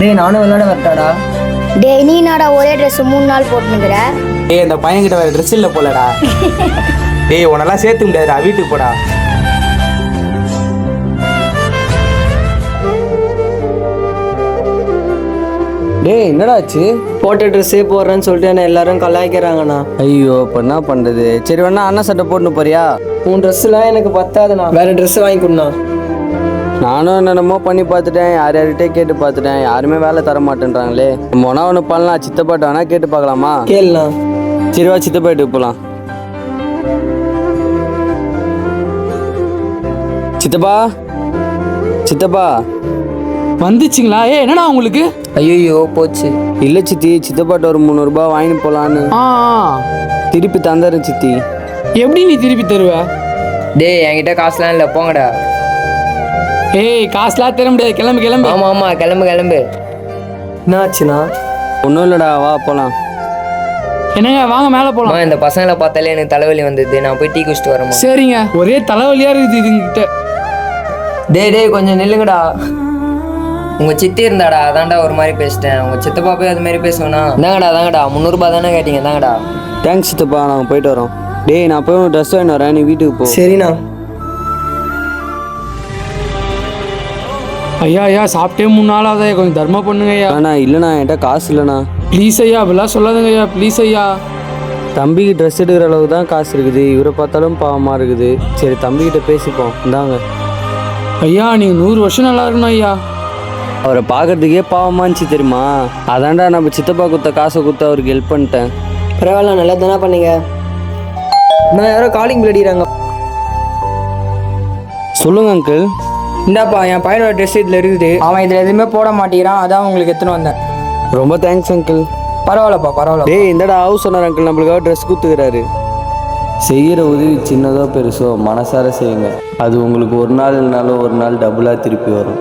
டேய் நானும் விளையாட வரட்டாடா. டேய் நீ என்னடா ஒரே ட்ரெஸ் மூணு நாள் போட்டுனுக்குற? டேய் இந்த பையன்கிட்ட வேற ட்ரெஸ் இல்லை போலடா. டேய் உன்னெல்லாம் சேர்த்து முடியாதுடா வீட்டுக்கு போடா. டேய் என்னடா ஆச்சு? போட்ட ட்ரெஸ்ஸே போடுறேன்னு சொல்லிட்டு என்ன எல்லாரும் கலாய்க்கிறாங்கண்ணா. ஐயோ இப்போ என்ன பண்ணுறது சரி வேணா அண்ணா சட்டை போட்டுன்னு போறியா? உன் ட்ரெஸ்லாம் எனக்கு பத்தாதுண்ணா. வேற ட்ரெஸ் வாங்கி கொடுண்ணா. நானும் என்னென்னமோ பண்ணி பார்த்துட்டேன். யார் யார்கிட்டே கேட்டு பார்த்துட்டேன். யாருமே வேலை தர மாட்டேன்றாங்களே. நம்ம ஒன்றா ஒன்று பண்ணலாம். சித்தப்பாட்ட வேணா கேட்டு பார்க்கலாமா? கேளுண்ணா சரி வா சித்தப்பாட்டுக்கு போகலாம் சித்தப்பா? சித்தப்பா? வந்துச்சுங்களா? ஏ என்னடா உங்களுக்கு? ஐயோ போச்சு. இல்லை சித்தி. சித்தப்பாட்ட ஒரு முந்நூறுபா ஆ ஆ. திருப்பி தந்துடுறேன் சித்தி. எப்படி நீ திருப்பி தருவ? டேய் என்கிட்ட காசுலாம் இல்லை. போங்கடா. ஏய் காசுலாம் தர முடியாது. கிளம்பு கிளம்பு. ஆமா ஆமா கிளம்பு கிளம்பு. என்னாச்சுண்ணா? ஒன்றும் இல்லைடா வா போகலாம் என்னங்க வாங்க மேலே போகலாம் இந்த பசங்களை பார்த்தாலே எனக்கு தலைவலி வந்தது. நான் போய் டீ குடிச்சிட்டு வரேன் சரிங்க. ஒரே தலைவலியா இருக்குது இதுங்கிட்ட. டேய் டேய் கொஞ்சம் நில்லுங்கடா. உங்க சித்தி இருந்தாடா அதான்டா ஒரு மாதிரி பேசிட்டேன். உங்க சித்தப்பா போய் அது மாதிரி பேசுவேனா தாங்கடா தாங்கடா முந்நூறுபா தானே கேட்டீங்க தாங்கடா தேங்க்ஸ் சித்தப்பா நாங்கள் போயிட்டு வரோம். டேய் நான் போய் ட்ரெஸ் வாங்கி வரேன். நீ வீட்டுக்கு போ. சரிண்ணா. ஐயா ஐயா சாப்பிட்டே மூணு நாள் ஆகுதா கொஞ்சம் தர்மம் பண்ணுங்க ஐயா. அண்ணா இல்லைண்ணா என்கிட்ட காசு இல்லைண்ணா. ப்ளீஸ் ஐயா அப்படிலாம் சொல்லாதுங்க ஐயா ப்ளீஸ் ஐயா. தம்பிக்கு ட்ரெஸ் எடுக்கிற அளவுக்கு தான் காசு இருக்குது. இவரை பார்த்தாலும் பாவமாக இருக்குது. சரி தம்பிக்கிட்ட பேசிப்போம். இந்தாங்க. ஐயா நீங்க நூறு வருஷம் நல்லா இருக்கணும் ஐயா. அவரை பார்க்கறதுக்கே பாவமாக இருந்துச்சு தெரியுமா? அதான்டா நம்ம சித்தப்பா கொடுத்த காசை கொடுத்து அவருக்கு ஹெல்ப் பண்ணிட்டேன். பரவாயில்ல நல்லா தானே பண்ணீங்க. நான் யாரோ காலிங் பில் அடிக்கிறாங்க. சொல்லுங்க அங்கிள் இந்தாப்பா என் பையனோட ட்ரெஸ் இதில் இருக்குது. அவன் இதில் எதுவுமே போட மாட்டேங்கிறான். அதான் உங்களுக்கு எடுத்துன்னு வந்தேன். ரொம்ப தேங்க்ஸ் அங்கிள் பரவாயில்லப்பா பரவாயில்ல டேய் இந்தடா ஹவுஸ் ஓனர் அங்கிள் நம்மளுக்காக ட்ரெஸ் கொடுத்துக்கிறாரு செய்கிற உதவி சின்னதோ பெருசோ மனசார செய்யுங்க. அது உங்களுக்கு ஒரு நாள் இல்லைனாலும் ஒரு நாள் டபுளாக திருப்பி வரும்.